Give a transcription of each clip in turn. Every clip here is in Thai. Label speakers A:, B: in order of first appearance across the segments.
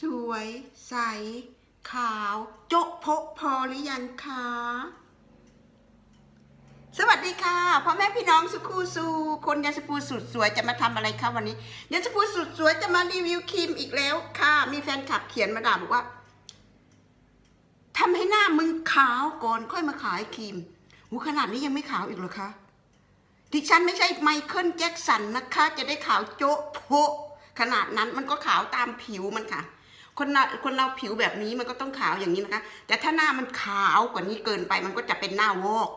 A: สวย ใส ขาว โจ๊ะโพะพอหรือยังคะ สวัสดีค่ะพ่อแม่พี่น้องสุคูสูคนยาสปูสุดสวยจะมาทำอะไรคะวันนี้ยาสปูสุดสวยจะมารีวิวครีมอีกแล้วค่ะ มีแฟนคลับเขียนมาด่าบอกว่าทำให้หน้ามึงขาวก่อนค่อยมาขายครีมหูขนาดนี้ยังไม่ขาวอีกเหรอคะดิฉันไม่ใช่ไมเคิลแจ็คสันนะคะ จะได้ขาวโจ๊ะโพขนาดนั้นมันก็ขาวตามผิวมันค่ะ คนเราคนเราผิวแบบนี้มันก็ต้องขาวอย่างนี้นะคะ แต่ถ้าหน้ามันขาวกว่านี้เกินไป มันก็จะเป็นหน้าวอก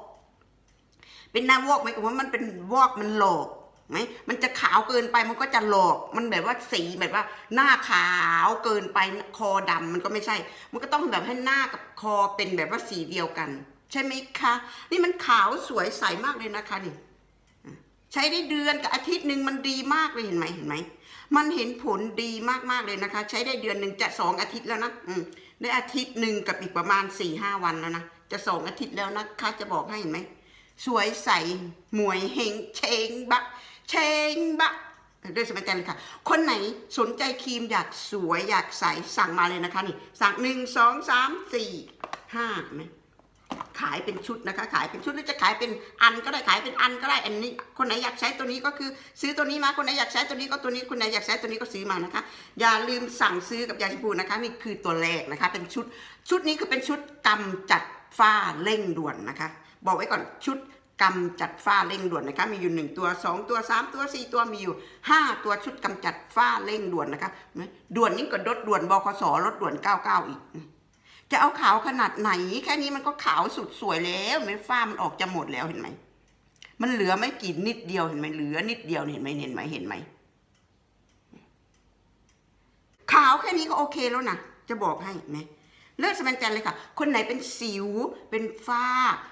A: เป็นหน้าวอกไหมกับว่ามันเป็นวอกมันหลอกไหมมันจะขาวเกินไปมันก็จะหลอก มันแบบว่าสีแบบว่า หน้าขาวเกินไปคอดำมันก็ไม่ใช่ มันก็ต้องแบบให้หน้ากับคอเป็นแบบว่าสีเดียวกัน ใช่ไหมคะ นี่มันขาวสวยใสมากเลยนะคะนี่ใช้ได้เดือนกับอาทิตย์หนึ่งมันดีมากเลยเห็นไหมเห็นไหม มันเห็นผลดีมากๆเลยนะคะ ใช้ได้เดือนหนึ่งจะสองอาทิตย์แล้วนะอืมได้อาทิตย์หนึ่งกับอีกประมาณสี่ห้าวันแล้วนะจะสองอาทิตย์แล้วนะคะจะบอกให้เห็นไหมสวยใสหมวยเฮงเชงบะเชงบะด้วยสมัยใจเลยค่ะ คนไหนสนใจครีมอยากสวยอยากใสสั่งมาเลยนะคะนี่สั่งหนึ่งสองสามสี่ห้าไหม ขายเป็นชุดนะคะ ขายเป็นชุดหรือจะขายเป็นอันก็ได้ขายเป็นอันก็ได้อันนี้ คนไหนอยากใช้ตัวนี้ก็คือซื้อตัวนี้มาคนไหนอยากใช้ตัวนี้ก็ตัวนี้คนไหนอยากใช้ตัวนี้ก็ซื้อมานะคะ อย่าลืมสั่งซื้อกับยาชมพูนะคะนี่คือตัวแรกนะคะ เป็นชุด ชุดนี้คือเป็นชุดกำจัดฝ้าเร่งด่วนนะคะ บอกไว้ก่อนชุดกำจัดฝ้าเร่งด่วนนะคะ มีอยู่หนึ่งตัวสองตัวสามตัวสี่ตัวมีอยู่ห้าตัวชุดกำจัดฝ้าเร่งด่วนนะคะด่วนยิ่งกว่ารถด่วนบคสรถด่วนเก้าเก้าอีก จะเอาขาวขนาดไหน แค่นี้มันก็ขาวสุดสวยแล้วเห็นไหมฝ้ามันออกจะหมดแล้วเห็นไหมมันเหลือไม่กี่นิดเดียวเห็นไหมเหลือนิดเดียวเห็นไหมเห็นไหมเห็นไหมขาวแค่นี้ก็โอเคแล้วนะจะบอกให้ไหมเลิกสมันจันเลยค่ะ คนไหนเป็นสิว เป็นฝ้า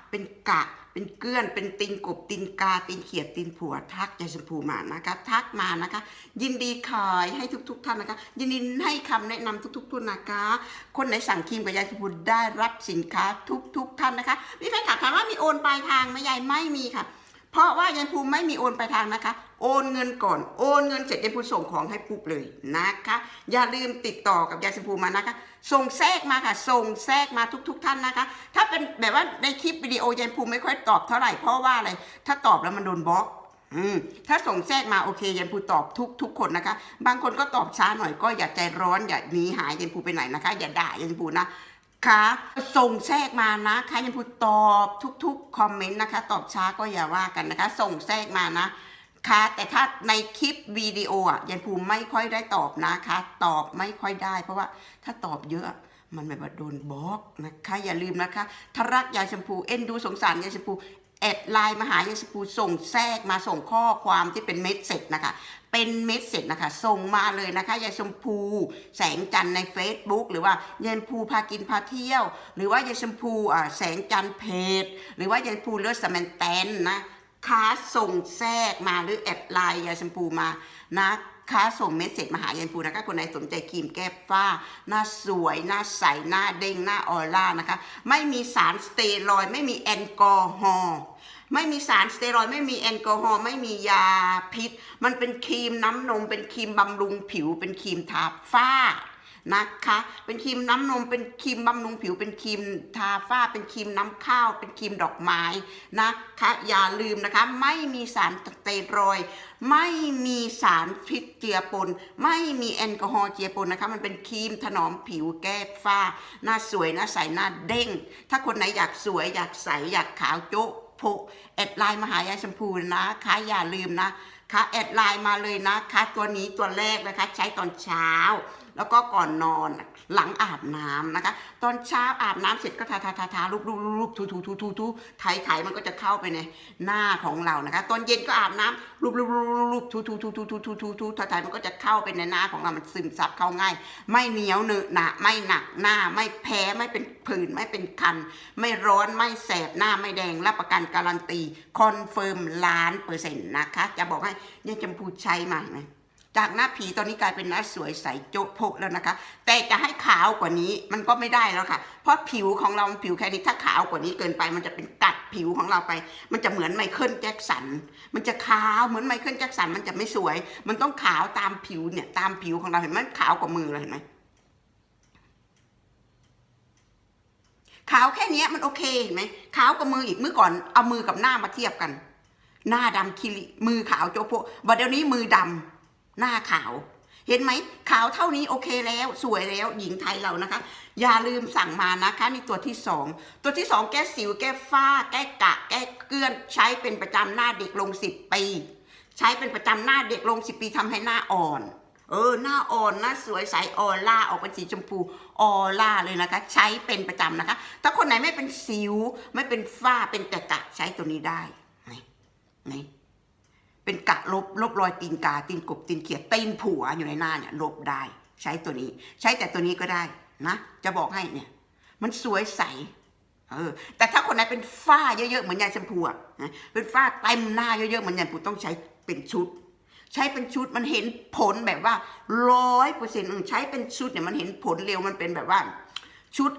A: เป็นกะ เป็นเกลื่อนเป็นตินกบตินกาตินเขียดตินผัวทักยายชมพูมานะคะ ทักมานะคะ ยินดีขายให้ทุกๆท่านนะคะ ยินดีให้คำแนะนำทุกๆท่านนะคะ คนไหนสั่งครีมกับยายชมพูได้รับสินค้าทุกๆท่านนะคะมีแฟนคลับถามว่ามีโอนปลายทางไหมยายไม่มีค่ะ เพราะว่ายายภูมิไม่มีโอนไปลายทางนะคะ โอนเงินก่อนโอนเงินเสร็จยายภูมิส่งของให้ปุ๊บเลยนะคะ อย่าลืมติดต่อกับยายชมพูมานะคะ ส่งแทรกมาค่ะ ส่งแทรกมาทุกๆท่านนะคะ ถ้าเป็นแบบว่าในคลิปวิดีโอยายภูมิไม่ค่อยตอบเท่าไหร่เพราะว่าอะไรถ้าตอบแล้วมันโดนบล็อกอืมถ้าส่งแทรกมาโอเคยันภูตอบทุกทุกคนนะคะ บางคนก็ตอบช้าหน่อยก็อย่าใจร้อนอย่าหนีหายยันภูไปไหนนะคะ อย่าด่ายันภูนะ คะส่งแทรกมานะคะยังพูดตอบทุกๆคอมเมนต์นะคะ ตอบช้าก็อย่าว่ากันนะคะ ส่งแทรกมานะค่ะแต่ถ้าในคลิปวิดีโออะยันภูไม่ค่อยได้ตอบนะคะ ตอบไม่ค่อยได้ เพราะว่าถ้าตอบเยอะมันแบบว่าโดนบล็อกนะคะ อย่าลืมนะคะถ้ารักยายชมพูเอ็นดูสงสารยายชมพู แอดไลน์มาหายายชมพูส่งแทรกมาส่งข้อความที่เป็นเม็ดเสร็จนะคะ เป็นเม็ดเสร็จนะคะ ส่งมาเลยนะคะยายชมพู แสงจันใน Facebook หรือว่ายายชมพูพากินพาเที่ยว หรือว่ายายชมพูอ่าแสงจันเพจ หรือว่ายายชมพูเลือดสแมนแตนนะค้าส่งแทรกมาหรือแอดไลน์ยายชมพูมานะ คะส่งเมสเซจมาหายายนปูนะคะคนไหนสนใจครีมแก้ฝ้า หน้าสวย หน้าใส หน้าเด้ง หน้าออร่านะคะ ไม่มีสารสเตียรอยด์ไม่มีแอลกอฮอล์ไม่มีสารสเตียรอยด์ไม่มีแอลกอฮอล์ไม่มียาพิษ มันเป็นครีมน้ำนม เป็นครีมบำรุงผิว เป็นครีมทาฝ้า นะคะ เป็นครีมน้ำนม เป็นครีมบำรุงผิว เป็นครีมทาฝ้า เป็นครีมน้ำข้าว เป็นครีมดอกไม้นะคะ อย่าลืมนะคะ ไม่มีสารสเตียรอยด์ไม่มีสารพิษเจือปน ไม่มีแอลกอฮอล์เจือปนนะคะ มันเป็นครีมถนอมผิวแก้ฝ้า หน้าสวย หน้าใส หน้าเด้ง ถ้าคนไหนอยากสวย อยากใส อยากขาวโจ๊ะโพแอดไลน์มาหายายชมพูนะคะ อย่าลืมนะคะ แอดไลน์มาเลยนะคะ ตัวนี้ตัวแรกนะคะ ใช้ตอนเช้า แล้วก็ก่อนนอนหลังอาบน้ำนะคะ ตอนเช้าอาบน้ำเสร็จก็ทาทาทาทาลูบลูบลูบทูทูทูทูทูไถไถมันก็จะเข้าไปในหน้าของเรานะคะ ตอนเย็นก็อาบน้ำลูบลูบลูบลูบทูทูทูทูทูทูทูทูไถไถมันก็จะเข้าไปในหน้าของเรา มันซึมซับเข้าง่าย ไม่เหนียวเหนอะหนะไม่หนักหน้าไม่แพ้ไม่เป็นผื่นไม่เป็นคัน ไม่ร้อนไม่แสบหน้าไม่แดงรับประกันการันตีคอนเฟิร์มล้านเปอร์เซ็นต์นะคะ จะบอกให้เนี่ยจำพูใช้มาเห็นไหม จากหน้าผีตอนนี้กลายเป็นหน้าสวยใสโจ๊ะโพกแล้วนะคะ แต่จะให้ขาวกว่านี้มันก็ไม่ได้แล้วค่ะ เพราะผิวของเราผิวแค่นี้ถ้าขาวกว่านี้เกินไป มันจะเป็นกัดผิวของเราไป มันจะเหมือนไมเคิลแจ็กสัน มันจะขาวเหมือนไมเคิลแจ็กสันมันจะไม่สวย มันต้องขาวตามผิวเนี่ยตามผิวของเราเห็นไหมขาวกว่ามือเราเห็นไหมขาวแค่นี้มันโอเคเห็นไหมขาวกว่ามืออีกเมื่อก่อนเอามือกับหน้ามาเทียบกัน หน้าดำคิริมือขาวโจโพว่าเดี๋ยวนี้มือดำ หน้าขาว เห็นไหมขาวเท่านี้โอเคแล้ว สวยแล้วหญิงไทยเรานะคะ อย่าลืมสั่งมานะคะนี่ตัวที่สองตัวที่สองแก้สิวแก้ฝ้า แก้กะ แก้เกลื่อน ใช้เป็นประจำหน้าเด็กลงสิบปี ใช้เป็นประจำหน้าเด็กลงสิบปีทำให้หน้าอ่อนเออหน้าอ่อนหน้าสวยใสออร่าออกเป็นสีชมพูออร่าเลยนะคะ ใช้เป็นประจำนะคะ ถ้าคนไหนไม่เป็นสิว ไม่เป็นฝ้าเป็นแกะกะใช้ตัวนี้ได้ไหนไหน เป็นกะลบลบรอยตีนกาตีนกบตีนเขียดตีนผัวอยู่ในหน้าเนี่ยลบได้ ใช้ตัวนี้ ใช้แต่ตัวนี้ก็ได้นะจะบอกให้เนี่ย มันสวยใสเออแต่ถ้าคนไหนเป็นฝ้าเยอะๆเหมือนยายชมพูอะนะเป็นฝ้าเต็มหน้าเยอะๆเหมือนยายชมพูต้องใช้เป็นชุด ใช้เป็นชุดมันเห็นผลแบบว่าร้อยเปอร์เซ็นต์ใช้เป็นชุดเนี่ยมันเห็นผลเร็วมันเป็นแบบว่า ชุด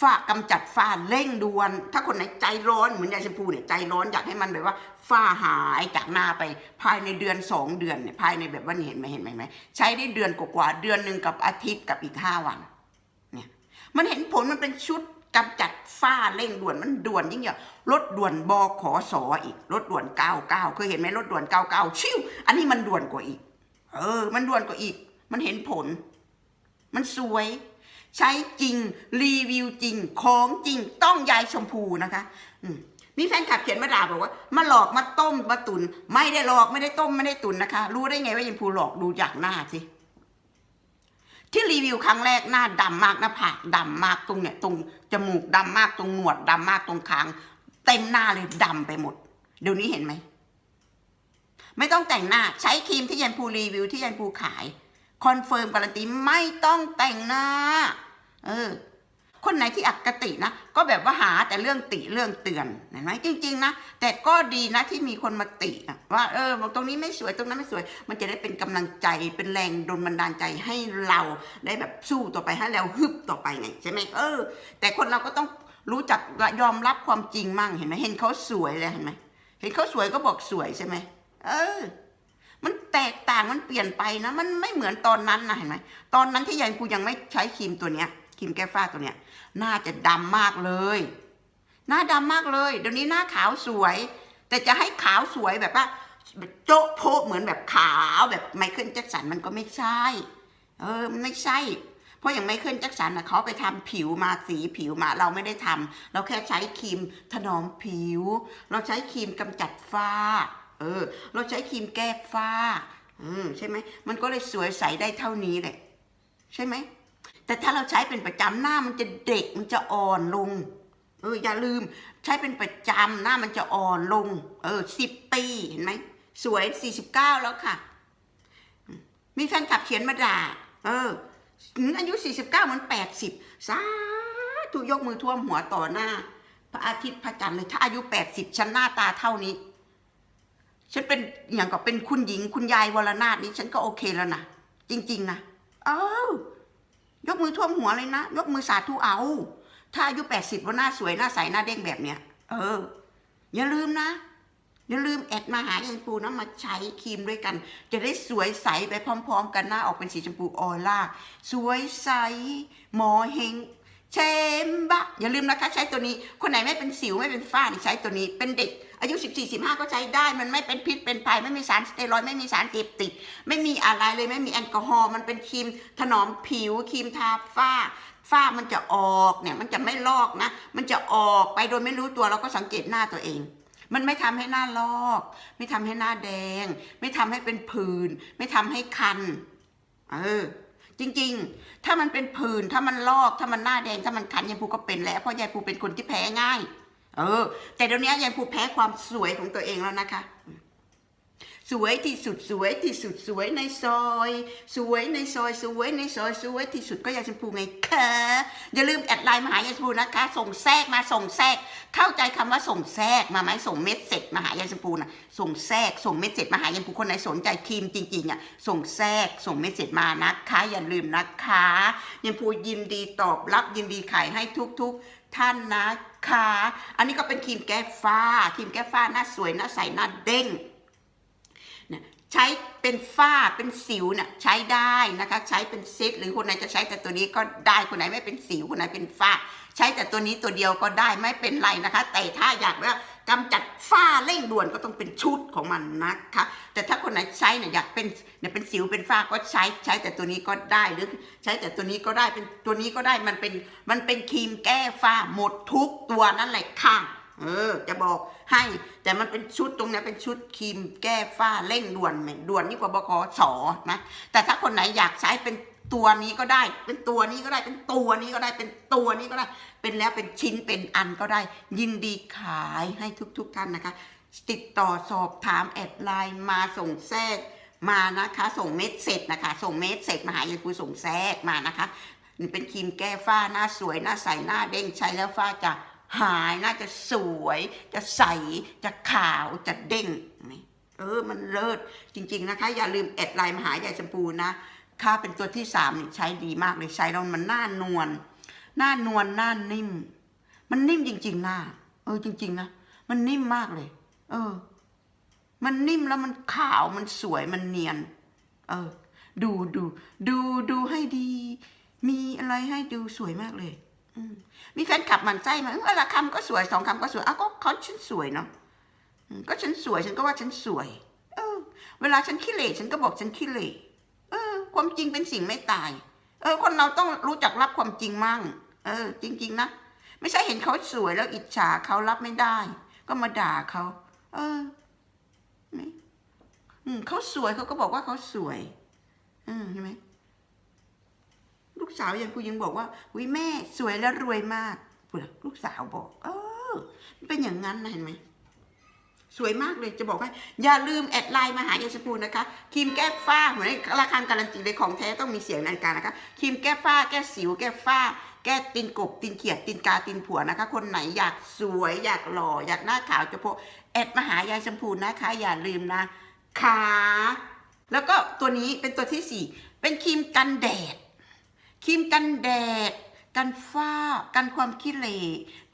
A: ฝ้ากำจัดฝ้าเร่งด่วน ถ้าคนไหนใจร้อนเหมือนยายชมพูเนี่ยใจร้อนอยากให้มันแบบว่าฝ้าหายจากหน้าไปภายในเดือนสองเดือนเนี่ยภายในแบบว่านี่เห็นไหมเห็นไหมไหมใช้ได้เดือนกว่าเดือนหนึ่งกับอาทิตย์กับอีกห้าวันเนี่ยมันเห็นผลมันเป็นชุดกำจัดฝ้าเร่งด่วนมันด่วนยิ่งอย่างรถด่วนบขอสออีกรถด่วนเก้าเก้าเคยเห็นไหมรถด่วนเก้าเก้าชิวอันนี้มันด่วนกว่าอีก เออ มันด่วนกว่าอีก มันเห็นผล มันสวย ใช้จริงรีวิวจริง ของจริงต้องยายชมพูนะคะมีแฟนคลับเขียนมาด่าบอกว่า มาหลอกมาต้มมาตุน ไม่ได้หลอกไม่ได้ต้มไม่ได้ตุนนะคะ รู้ได้ไงว่ายายชมพูหลอกดูจากหน้าสิที่รีวิวครั้งแรกหน้าดำมากหน้าผากดำมากตรงเนี่ยตรงจมูกดำมากตรงหนวดดำมากตรงคางเต็มหน้าเลยดำไปหมด เดี๋ยวนี้เห็นไหม ไม่ต้องแต่งหน้าใช้ครีมที่ยันพูรีวิวที่ยันพูขาย คอนเฟิร์มการันตีไม่ต้องแต่งหน้า เออ คนไหนที่อคตินะ ก็แบบว่าหาแต่เรื่องติเรื่องเตือนเห็นไหมจริง ๆ นะ แต่ก็ดีนะที่มีคนมาติว่าเออบอกตรงนี้ไม่สวยตรงนั้นไม่สวย มันจะได้เป็นกำลังใจเป็นแรงดลบันดาลใจให้เราได้แบบสู้ต่อไปให้เราฮึบต่อไปไงใช่ไหมเออ แต่คนเราก็ต้องรู้จักยอมรับความจริงมั่งเห็นไหมเห็นเขาสวยเลยเห็นไหมเห็นเขาสวยก็บอกสวยใช่ไหมเออ มันแตกต่างมันเปลี่ยนไปนะ มันไม่เหมือนตอนนั้นนะเห็นไหมตอนนั้นที่ยายกูยังไม่ใช้ครีมตัวเนี้ยครีมแก้ฝ้าตัวเนี้ยหน้าจะดำมากเลย หน้าดำมากเลย เดี๋ยวนี้หน้าขาวสวย แต่จะให้ขาวสวยแบบว่าโจ๊ะโพเหมือนแบบขาวแบบไมเคิลแจ็คสันมันก็ไม่ใช่ เออมันไม่ใช่ เพราะอย่างไมเคิลแจ็คสันนะเขาไปทำผิวมาสีผิวมา เราไม่ได้ทำเราแค่ใช้ครีมถนอมผิว เราใช้ครีมกำจัดฝ้า เออ เราใช้ครีมแก้ฝ้าอืมใช่ไหมมันก็เลยสวยใสได้เท่านี้แหละ ใช่ไหม แต่ถ้าเราใช้เป็นประจำหน้ามันจะเด็กมันจะอ่อนลง เออ อย่าลืมใช้เป็นประจำหน้ามันจะอ่อนลง เออสิบปีเห็นไหมสวยสี่สิบเก้าแล้วค่ะ มีแฟนคลับเขียนมาด่า เอออายุสี่สิบเก้ามันแปดสิบสาธุยกมือท่วมหัวต่อหน้า พระอาทิตย์พระจันทร์เลยถ้าอายุแปดสิบฉันหน้าตาเท่านี้ ฉันเป็นอย่างกับเป็นคุณหญิงคุณยายวรนาถนี้ฉันก็โอเคแล้วนะจริง ๆนะเออยกมือท่วมหัวเลยนะ ยกมือสาธุเอา ถ้าอายุแปดสิบว่าหน้าสวยหน้าใสหน้าเด้งแบบเนี้ย เออ อย่าลืมนะ อย่าลืมแอดมาหายันปูนะมาใช้ครีมด้วยกัน จะได้สวยใสไปพร้อม ๆ กันหน้าออกเป็นสีชมพูออร่าสวยใสหมอเฮง เชมบะอย่าลืมนะคะ ใช้ตัวนี้ คนไหนไม่เป็นสิวไม่เป็นฝ้านี่ใช้ตัวนี้ เป็นเด็ก อายุ 14 15 ก็ใช้ได้ มันไม่เป็นพิษเป็นภัยไม่มีสารสเตียรอยด์ไม่มีสารเสพติด ไม่มีอะไรเลยไม่มีแอลกอฮอล์มันเป็นครีมถนอมผิวครีมทาฝ้า ฝ้ามันจะออกเนี่ยมันจะไม่ลอกนะ มันจะออกไปโดยไม่รู้ตัวเราก็สังเกตหน้าตัวเองมันไม่ทำให้หน้าลอก ไม่ทำให้หน้าแดง ไม่ทำให้เป็นผื่นไม่ทำให้คัน เออ จริง ๆ ถ้ามันเป็นผื่นถ้ามันลอกถ้ามันหน้าแดงถ้ามันคันยายภูก็เป็นแล้วเพราะยายภูเป็นคนที่แพ้ง่าย เออ แต่เดี๋ยวนี้ยายภูแพ้ความสวยของตัวเองแล้วนะคะ สวยที่สุดสวยที่สุดสวยในซอย สวยในซอยสวยในซอยสวยที่สุดก็ยายชมพูไงคะอย่าลืมแอดไลน์มาหายายชมพูนะคะ ส่งแทรกมาส่งแทรก เข้าใจคำว่าส่งแทรกมาไหมส่งเม็ดเสร็จมาหายายชมพูนะส่งแทรกส่งเม็ดเสร็จมาหายายชมพูคนไหนสนใจครีมจริงๆอะส่งแทรกส่งเม็ดเสร็จมานะคะ อย่าลืมนะคะยายชมพูยินดีตอบรับยินดีขายให้ทุกๆท่านนะคะ อันนี้ก็เป็นครีมแก้ฝ้า ครีมแก้ฝ้าหน้าสวยหน้าใสหน้าเด้ง ใช้เป็นฝ้าเป็นสิวเนี่ยใช้ได้นะคะ ใช้เป็นเซตหรือคนไหนจะใช้แต่ตัวนี้ก็ได้คนไหนไม่เป็นสิวคนไหนเป็นฝ้า ใช้แต่ตัวนี้ตัวเดียวก็ได้ไม่เป็นไรนะคะ แต่ถ้าอยากว่ากำจัดฝ้าเร่งด่วนก็ต้องเป็นชุดของมันนะคะ แต่ถ้าคนไหนใช้เนี่ยอยากเป็นเนี่ยเป็นสิวเป็นฝ้าก็ใช้ใช้แต่ตัวนี้ก็ได้หรือ ใช้แต่ตัวนี้ก็ได้เป็นตัวนี้ก็ได้มันเป็นมันเป็นครีมแก้ฝ้าหมดทุกตัวนั่นแหละค่ะ เออ จะบอกให้ แต่มันเป็นชุดตรงนี้เป็นชุดครีมแก้ฝ้าเร่งด่วนแหม่ด่วนนี่กว่าบกสนะ แต่ถ้าคนไหนอยากใช้เป็นตัวนี้ก็ได้ เป็นตัวนี้ก็ได้ เป็นตัวนี้ก็ได้ เป็นตัวนี้ก็ได้ เป็นแล้วเป็นชิ้นเป็นอันก็ได้ ยินดีขายให้ทุกๆท่านนะคะ ติดต่อสอบถามแอดไลน์มาส่งแทรกมานะคะ ส่งเม็ดเสร็จนะคะ ส่งเม็ดเสร็จมาหายังครูส่งแทรกมานะคะนี่เป็นครีมแก้ฝ้าหน้าสวยหน้าใสหน้าเด้งใช้แล้วฝ้าจะ หายน่าจะสวย จะใส จะขาวจะเด้งนี่เออมันเลิศจริง ๆนะคะ อย่าลืมแอดไลน์มาหายายชมพูนะค่าเป็นตัวที่สามนี่ใช้ดีมากเลยใช้แล้วมันหน้านวลหน้านวลหน้านิ่ม มันนิ่มจริง ๆ หน้า เออจริง ๆ นะ มันนิ่มมากเลย เออ มันนิ่มแล้วมันขาวมันสวยมันเนียน เออ ดูดูดูดูให้ดี มีอะไรให้ดูสวยมากเลย มีแฟนขับหมันไส้มาเออละคำก็สวยสองคำก็สวยอ้าวก็เขาฉันสวยเนาะก็ฉันสวยฉันก็ว่าฉันสวย เออ เวลาฉันขี้เหร่ฉันก็บอกฉันขี้เหร่เออ ความจริงเป็นสิ่งไม่ตาย เออ คนเราต้องรู้จักรับความจริงมั่ง เออ จริง ๆนะไม่ใช่เห็นเขาสวยแล้วอิจฉาเขารับไม่ได้ ก็มาด่าเขาเออไม่อืมเขาสวยเขาก็บอกว่าเขาสวย อืมใช่ไหม ลูกสาวยังกูยังบอกว่าวิแม่สวยและรวยมากลูกสาวบอก เออเป็นอย่างนั้นนะเห็นไหมสวยมากเลยจะบอกให้อย่าลืมแอดไลน์มาหายาชพูนะคะครีมแก้ฝ้าเหมือนราคาการันตีเลยของแท้ต้องมีเสียงนาฬิกานะคะครีมแก้ฝ้า แก้สิว แก้ฝ้า แก้ตีนกบตีนเขียดตีนกาตีนผัวนะคะ คนไหนอยากสวยอยากหล่ออยากหน้าขาวจะโพแอดมาหายายชมพูนะคะ อย่าลืมนะขาแล้วก็ตัวนี้เป็นตัวที่สี่เป็นครีมกันแดด ครีมกันแดด กันฝ้า กันความขี้เหร่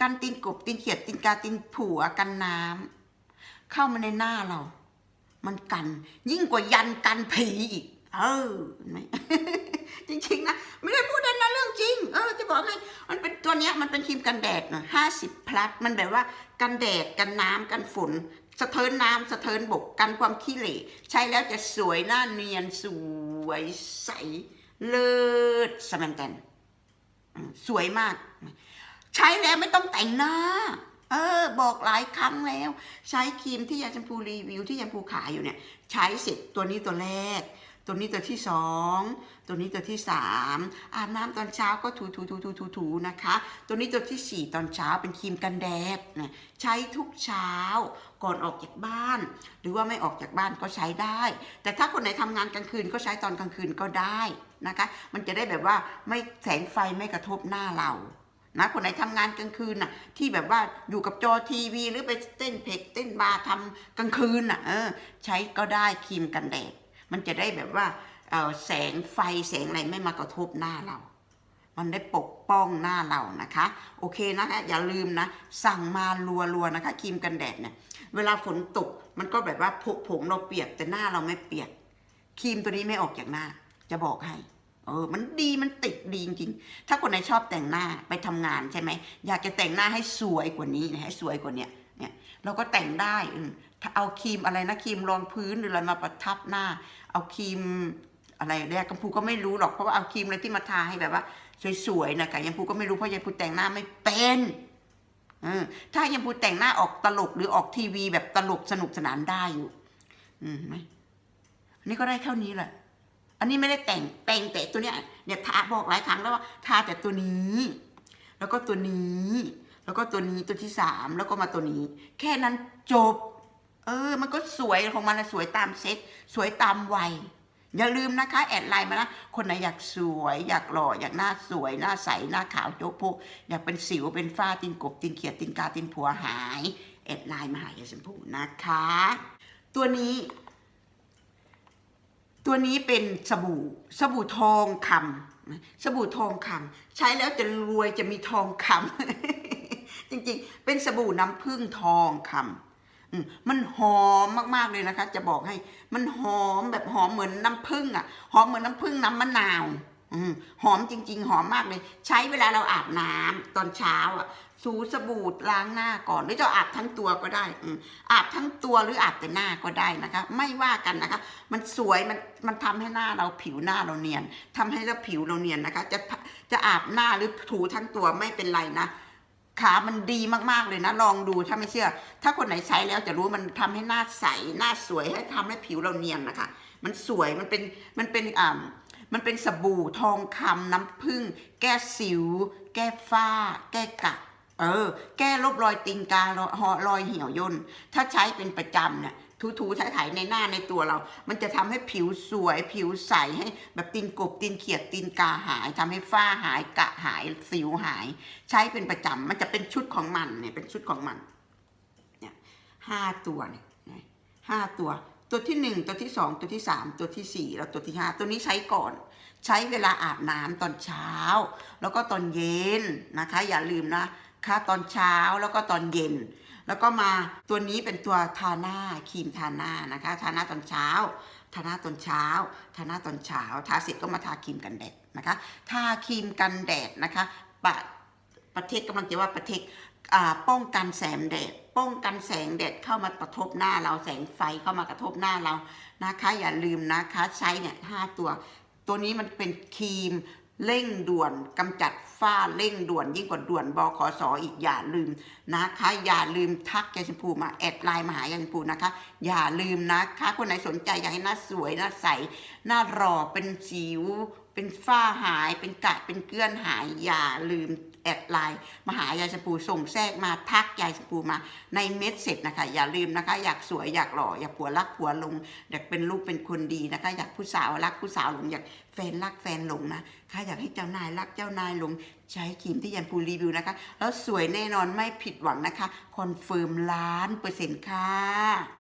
A: กันตีนกบตีนเขียดตีนกาตีนผัวกันน้ำเข้ามาในหน้าเรา มันกัน ยิ่งกว่ายันกันผีอีกเออไหมจริงๆนะไม่ได้พูดนะเรื่องจริง เออ จะบอกให้มันเป็นตัวเนี้ยมันเป็นครีมกันแดดนะห้าสิบพลัสมันแบบว่ากันแดดกันน้ำกันฝน สะเทินน้ำสะเทินบกกันความขี้เหร่ใช้แล้วจะสวยหน้าเนียนสวยใส เลิศสแมนแตนสวยมาก ใช้แล้วไม่ต้องแต่งหน้า เออ บอกหลายครั้งแล้ว ใช้ครีมที่ยาชมพูรีวิวที่ยาชมพูขายอยู่เนี่ย ใช้เสร็จตัวนี้ตัวแรก ตัวนี้ตัวที่สองตัวนี้ตัวที่สามอาบน้ำตอนเช้าก็ถูถูถูถูถูถูนะคะ ตัวนี้ตัวที่สี่ตอนเช้าเป็นครีมกันแดดนะใช้ทุกเช้าก่อนออกจากบ้าน หรือว่าไม่ออกจากบ้านก็ใช้ได้ แต่ถ้าคนไหนทำงานกลางคืนก็ใช้ตอนกลางคืนก็ได้นะคะ มันจะได้แบบว่าไม่แสงไฟไม่กระทบหน้าเรานะคนไหนทำงานกลางคืนน่ะที่แบบว่าอยู่กับจอทีวี หรือไปเต้นเพลงเต้นบาร์ทำกลางคืนน่ะเออใช้ก็ได้ครีมกันแดด มันจะได้แบบว่าแสงไฟแสงอะไรไม่มากระทบหน้าเรา มันได้ปกป้องหน้าเรานะคะ โอเคนะคะอย่าลืมนะ สั่งมารัวๆนะคะครีมกันแดดเนี่ยเวลาฝนตกมันก็แบบว่าผมเราเปียกแต่หน้าเราไม่เปียกครีมตัวนี้ไม่ออกจากหน้า จะบอกให้เออ มันดี มันติดดีจริงๆ ถ้าคนไหนชอบแต่งหน้าไปทำงานใช่ไหม อยากจะแต่งหน้าให้สวยกว่านี้นะให้สวยกว่าเนี้ยเนี่ย เราก็แต่งได้อื เอาครีมอะไรนะครีมรองพื้นหรืออะไรมาประทับหน้า เอาครีมอะไรแรกกัมพูก็ไม่รู้หรอกเพราะว่าเอาครีมอะไรที่มาทาให้แบบว่า สวยๆนะกับยมพูก็ไม่รู้เพราะยมพูแต่งหน้าไม่เป็นถ้ายมพูแต่งหน้าออกตลกหรือออกทีวีแบบตลกสนุกสนานได้อยู่ อืมไหมอันนี้ก็ได้เท่านี้แหละอันนี้ไม่ได้แต่งแต่งแต่ตัวเนี้ยเนี่ยทาบอกหลายครั้งแล้วว่าทาแต่ตัวนี้ แล้วก็ตัวนี้ แล้วก็ตัวนี้ตัวที่สามแล้วก็มาตัวนี้ แค่นั้นจบ เออ มันก็สวยของมันนะสวยตามเซ็ตสวยตามวัย อย่าลืมนะคะ แอดไลน์มานะคนไหนอยากสวยอยากหล่ออยากหน้าสวยหน้าใสหน้าขาวโจ๊กโพกอยากเป็นสิวเป็นฝ้าตินกบตินเขียดตินกาตินผัวหาย แอดไลน์มาหายาชมพูนะคะ ตัวนี้ ตัวนี้เป็นสบู่สบู่ทองคำสบู่ทองคำใช้แล้วจะรวยจะมีทองคำจริงๆ เป็นสบู่น้ำผึ้งทองคำอื มันหอมมากๆเลยนะคะ จะบอกให้ มันหอมแบบหอมเหมือนน้ำผึ้งอะ หอมเหมือนน้ำผึ้งน้ำมะนาวหอมจริง ๆ หอมมากเลย ใช้เวลาเราอาบน้ำตอนเช้าอะสูสบู่ล้างหน้าก่อน หรือจะอาบทั้งตัวก็ได้อืมอาบทั้งตัวหรืออาบแต่หน้าก็ได้นะคะ ไม่ว่ากันนะคะ มันสวยมันมันทำให้หน้าเราผิวหน้าเราเนียนทำให้เราผิวเราเนียนนะคะ จะจะอาบหน้าหรือถูทั้งตัวไม่เป็นไรนะ ขามันดีมากๆเลยนะ ลองดูถ้าไม่เชื่อ ถ้าคนไหนใช้แล้วจะรู้มันทำให้หน้าใส หน้าสวยให้ทำให้ผิวเราเนียนนะคะ มันสวยมันเป็นมันเป็นอ่ามันเป็นสบู่ทองคำน้ำผึ้งแก้สิว แก้ฝ้า แก้กระเออ แก้ลบรอยตีนการอยรอยเหี่ยวย่นถ้าใช้เป็นประจำเนี่ย ถูๆถ่ายๆในหน้าในตัวเรา มันจะทำให้ผิวสวย ผิวใสให้แบบตีนกบตีนเขียดตีนกาหายทำให้ฝ้าหายกระหายสิวหาย ใช้เป็นประจำมันจะเป็นชุดของมันเนี่ยเป็นชุดของมันเนี่ยห้าตัวเนี่ยห้าตัว ตัวที่หนึ่งตัวที่สองตัวที่สามตัวที่สี่แล้วตัวที่ห้าตัวนี้ใช้ก่อนใช้เวลาอาบน้ำตอนเช้า แล้วก็ตอนเย็นนะคะ อย่าลืมนะคะ ตอนเช้าแล้วก็ตอนเย็น แล้วก็มาตัวนี้เป็นตัวทาหน้าครีมทาหน้านะคะทาหน้าตอนเช้าทาหน้าตอนเช้าทาหน้าตอนเช้าทาเสร็จก็มาทาครีมกันแดดนะคะทาครีมกันแดดนะคะปะประเทศกำลังจะว่าประเทศป้องกันแสงแดด ป้องกันแสงแดดเข้ามากระทบหน้าเราแสงไฟเข้ามากระทบหน้าเรานะคะ อย่าลืมนะคะใช้เนี่ยห้าตัว ตัวนี้มันเป็นครีมเร่งด่วนกำจัด ฟ้าเร่งด่วนยิ่งกว่าด่วนบขสออีกอย่าลืมนะคะ อย่าลืมทักยาชมพูมาแอดไลน์มาหายาชมพูนะคะ อย่าลืมนะคะ คนไหนสนใจอยากให้หน้าสวยหน้าใสหน้ารอเป็นสิว เป็นฝ้าหายเป็นกระเป็นเกลื่อนหายอย่าลืม อดไลน์มาหายาชมพูส่งแทรกมาทักยาชมพูมาในเม็ดเสร็จนะคะ อย่าลืมนะคะ อยากสวยอยากหล่ออยากผัวรักผัวหลง อยากเป็นลูกเป็นคนดีนะคะ อยากผู้สาวรักผู้สาวหลงอยากแฟนรักแฟนหลงนะค่ะอยากให้เจ้านายรักเจ้านายหลงใช้ครีมที่ยันพูรีวิวนะคะ แล้วสวยแน่นอนไม่ผิดหวังนะคะคอนเฟิร์มล้านเปอร์เซ็นต์ค่ะ